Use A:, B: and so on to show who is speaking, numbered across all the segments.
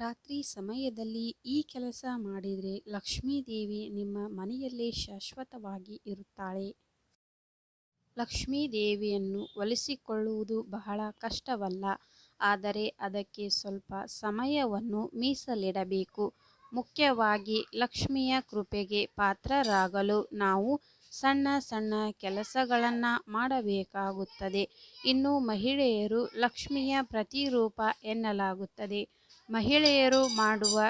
A: ರಾತ್ರಿ ಸಮಯದಲ್ಲಿ ಈ ಕೆಲಸ ಮಾಡಿದರೆ ಲಕ್ಷ್ಮೀದೇವಿ ನಿಮ್ಮ ಮನೆಯಲ್ಲೇ ಶಾಶ್ವತವಾಗಿ ಇರುತ್ತಾಳೆ. ಲಕ್ಷ್ಮೀದೇವಿಯನ್ನು ಒಲಿಸಿಕೊಳ್ಳುವುದು ಬಹಳ ಕಷ್ಟವಲ್ಲ. ಆದರೆ ಅದಕ್ಕೆ ಸ್ವಲ್ಪ ಸಮಯವನ್ನು ಮೀಸಲಿಡಬೇಕು. ಮುಖ್ಯವಾಗಿ ಲಕ್ಷ್ಮಿಯ ಕೃಪೆಗೆ ಪಾತ್ರರಾಗಲು ನಾವು ಸಣ್ಣ ಸಣ್ಣ ಕೆಲಸಗಳನ್ನು ಮಾಡಬೇಕಾಗುತ್ತದೆ. ಇನ್ನು ಮಹಿಳೆಯರು ಲಕ್ಷ್ಮಿಯ ಪ್ರತಿರೂಪ ಎನ್ನಲಾಗುತ್ತದೆ. ಮಹಿಳೆಯರು ಮಾಡುವ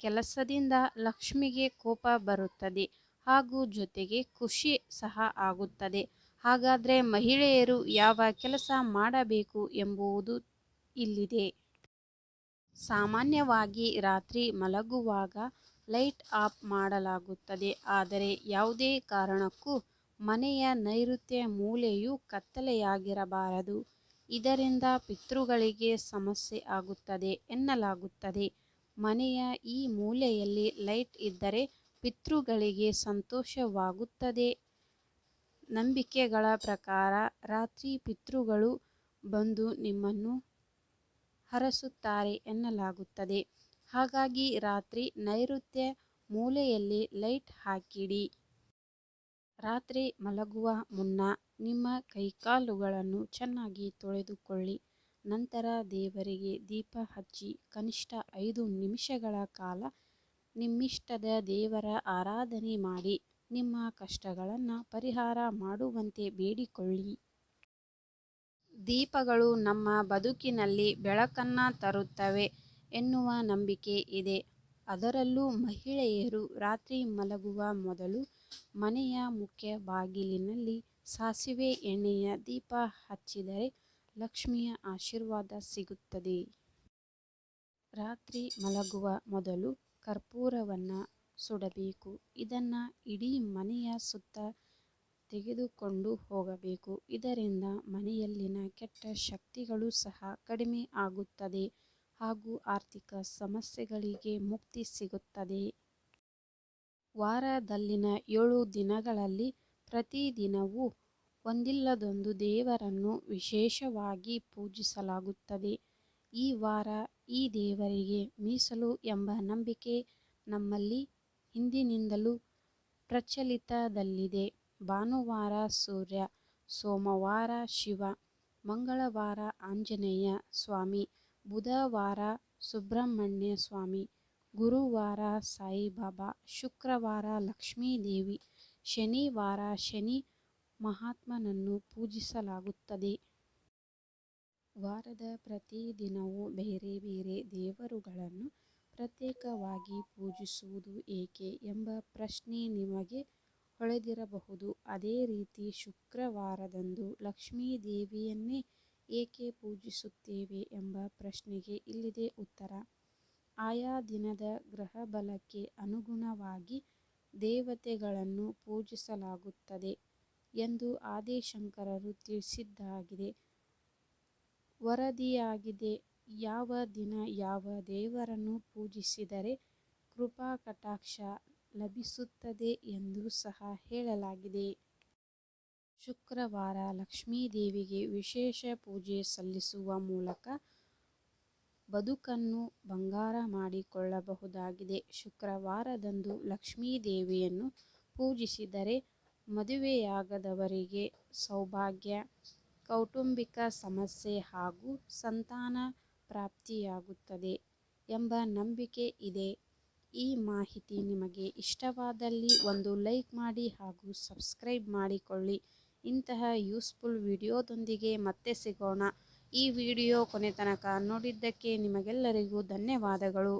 A: ಕೆಲಸದಿಂದ ಲಕ್ಷ್ಮಿಗೆ ಕೋಪ ಬರುತ್ತದೆ ಹಾಗೂ ಜೊತೆಗೆ ಖುಷಿ ಸಹ ಆಗುತ್ತದೆ. ಹಾಗಾದರೆ ಮಹಿಳೆಯರು ಯಾವ ಕೆಲಸ ಮಾಡಬೇಕು ಎಂಬುವುದು ಇಲ್ಲಿದೆ. ಸಾಮಾನ್ಯವಾಗಿ ರಾತ್ರಿ ಮಲಗುವಾಗ ಲೈಟ್ ಆಫ್ ಮಾಡಲಾಗುತ್ತದೆ. ಆದರೆ ಯಾವುದೇ ಕಾರಣಕ್ಕೂ ಮನೆಯ ನೈಋತ್ಯ ಮೂಲೆಯು ಕತ್ತಲೆಯಾಗಿರಬಾರದು. ಇದರಿಂದ ಪಿತೃಗಳಿಗೆ ಸಮಸ್ಯೆ ಆಗುತ್ತದೆ ಎನ್ನಲಾಗುತ್ತದೆ. ಮನೆಯ ಈ ಮೂಲೆಯಲ್ಲಿ ಲೈಟ್ ಇದ್ದರೆ ಪಿತೃಗಳಿಗೆ ಸಂತೋಷವಾಗುತ್ತದೆ. ನಂಬಿಕೆಗಳ ಪ್ರಕಾರ ರಾತ್ರಿ ಪಿತೃಗಳು ಬಂದು ನಿಮ್ಮನ್ನು ಹರಸುತ್ತಾರೆ ಎನ್ನಲಾಗುತ್ತದೆ. ಹಾಗಾಗಿ ರಾತ್ರಿ ನೈಋತ್ಯ ಮೂಲೆಯಲ್ಲಿ ಲೈಟ್ ಹಾಕಿಡಿ. ರಾತ್ರಿ ಮಲಗುವ ಮುನ್ನ ನಿಮ್ಮ ಕೈಕಾಲುಗಳನ್ನು ಚೆನ್ನಾಗಿ ತೊಳೆದುಕೊಳ್ಳಿ. ನಂತರ ದೇವರಿಗೆ ದೀಪ ಹಚ್ಚಿ ಕನಿಷ್ಠ ಐದು ನಿಮಿಷಗಳ ಕಾಲ ನಿಮ್ಮಿಷ್ಟದ ದೇವರ ಆರಾಧನೆ ಮಾಡಿ ನಿಮ್ಮ ಕಷ್ಟಗಳನ್ನು ಪರಿಹಾರ ಮಾಡುವಂತೆ ಬೇಡಿಕೊಳ್ಳಿ. ದೀಪಗಳು ನಮ್ಮ ಬದುಕಿನಲ್ಲಿ ಬೆಳಕನ್ನು ತರುತ್ತವೆ ಎನ್ನುವ ನಂಬಿಕೆ ಇದೆ. ಅದರಲ್ಲೂ ಮಹಿಳೆಯರು ರಾತ್ರಿ ಮಲಗುವ ಮೊದಲು ಮನೆಯ ಮುಖ್ಯ ಬಾಗಿಲಿನಲ್ಲಿ ಸಾಸಿವೆ ಎಣ್ಣೆಯ ದೀಪ ಹಚ್ಚಿದರೆ ಲಕ್ಷ್ಮಿಯ ಆಶೀರ್ವಾದ ಸಿಗುತ್ತದೆ. ರಾತ್ರಿ ಮಲಗುವ ಮೊದಲು ಕರ್ಪೂರವನ್ನು ಸುಡಬೇಕು. ಇದನ್ನು ಇಡೀ ಮನೆಯ ಸುತ್ತ ತೆಗೆದುಕೊಂಡು ಹೋಗಬೇಕು. ಇದರಿಂದ ಮನೆಯಲ್ಲಿನ ಕೆಟ್ಟ ಶಕ್ತಿಗಳು ಸಹ ಕಡಿಮೆ ಆಗುತ್ತದೆ ಹಾಗೂ ಆರ್ಥಿಕ ಸಮಸ್ಯೆಗಳಿಗೆ ಮುಕ್ತಿ ಸಿಗುತ್ತದೆ. ವಾರದಲ್ಲಿನ ಏಳು ದಿನಗಳಲ್ಲಿ ಪ್ರತಿದಿನವೂ ಒಂದಿಲ್ಲದೊಂದು ಒಂದಿಲ್ಲೊಂದು ದೇವರನ್ನು ವಿಶೇಷವಾಗಿ ಪೂಜಿಸಲಾಗುತ್ತದೆ. ಈ ವಾರ ಈ ದೇವರಿಗೆ ಮೀಸಲು ಎಂಬ ನಂಬಿಕೆ ನಮ್ಮಲ್ಲಿ ಹಿಂದಿನಿಂದಲೂ ಪ್ರಚಲಿತದಲ್ಲಿದೆ. ಭಾನುವಾರ ಸೂರ್ಯ, ಸೋಮವಾರ ಶಿವ, ಮಂಗಳವಾರ ಆಂಜನೇಯ ಸ್ವಾಮಿ, ಬುಧವಾರ ಸುಬ್ರಹ್ಮಣ್ಯ ಸ್ವಾಮಿ, ಗುರುವಾರ ಸಾಯಿಬಾಬಾ, ಶುಕ್ರವಾರ ಲಕ್ಷ್ಮೀದೇವಿ, ಶನಿವಾರ ಶನಿ ಮಹಾತ್ಮನನ್ನು ಪೂಜಿಸಲಾಗುತ್ತದೆ. ವಾರದ ಪ್ರತಿದಿನವೂ ಬೇರೆ ಬೇರೆ ದೇವರುಗಳನ್ನು ಪ್ರತ್ಯೇಕವಾಗಿ ಪೂಜಿಸುವುದು ಏಕೆ ಎಂಬ ಪ್ರಶ್ನೆ ನಿಮಗೆ ಹೊಳೆದಿರಬಹುದು. ಅದೇ ರೀತಿ ಶುಕ್ರವಾರದಂದು ಲಕ್ಷ್ಮೀದೇವಿಯನ್ನೇ ಏಕೆ ಪೂಜಿಸುತ್ತೇವೆ ಎಂಬ ಪ್ರಶ್ನೆಗೆ ಇಲ್ಲಿದೆ ಉತ್ತರ. ಆಯಾ ದಿನದ ಗ್ರಹಬಲಕ್ಕೆ ಅನುಗುಣವಾಗಿ ದೇವತೆಗಳನ್ನು ಪೂಜಿಸಲಾಗುತ್ತದೆ ಎಂದು ಆದಿಶಂಕರರು ತಿಳಿಸಿದ್ದಾಗಿದೆ. ವರದಿಯಾಗಿದೆ. ಯಾವ ದಿನ ಯಾವ ದೇವರನ್ನು ಪೂಜಿಸಿದರೆ ಕೃಪಾಕಟಾಕ್ಷ ಲಭಿಸುತ್ತದೆ ಎಂದು ಸಹ ಹೇಳಲಾಗಿದೆ. ಶುಕ್ರವಾರ ಲಕ್ಷ್ಮೀದೇವಿಗೆ ವಿಶೇಷ ಪೂಜೆ ಸಲ್ಲಿಸುವ ಮೂಲಕ ಬದುಕನ್ನು ಬಂಗಾರ ಮಾಡಿಕೊಳ್ಳಬಹುದಾಗಿದೆ. ಶುಕ್ರವಾರದಂದು ಲಕ್ಷ್ಮೀದೇವಿಯನ್ನು ಪೂಜಿಸಿದರೆ ಮದುವೆಯಾಗದವರಿಗೆ ಸೌಭಾಗ್ಯ, ಕೌಟುಂಬಿಕ ಸಮಸ್ಯೆ ಹಾಗೂ ಸಂತಾನ ಪ್ರಾಪ್ತಿಯಾಗುತ್ತದೆ ಎಂಬ ನಂಬಿಕೆ ಇದೆ. ಈ ಮಾಹಿತಿ ನಿಮಗೆ ಇಷ್ಟವಾದಲ್ಲಿ ಒಂದು ಲೈಕ್ ಮಾಡಿ ಹಾಗೂ ಸಬ್ಸ್ಕ್ರೈಬ್ ಮಾಡಿಕೊಳ್ಳಿ. ಇಂತಹ ಯೂಸ್ಫುಲ್ ವಿಡಿಯೋದೊಂದಿಗೆ ಮತ್ತೆ ಸಿಗೋಣ. ಈ ವಿಡಿಯೋ ಕೊನೆತನಕ ನೋಡಿದ್ದಕ್ಕೆ ನಿಮಗೆಲ್ಲರಿಗೂ ಧನ್ಯವಾದಗಳು.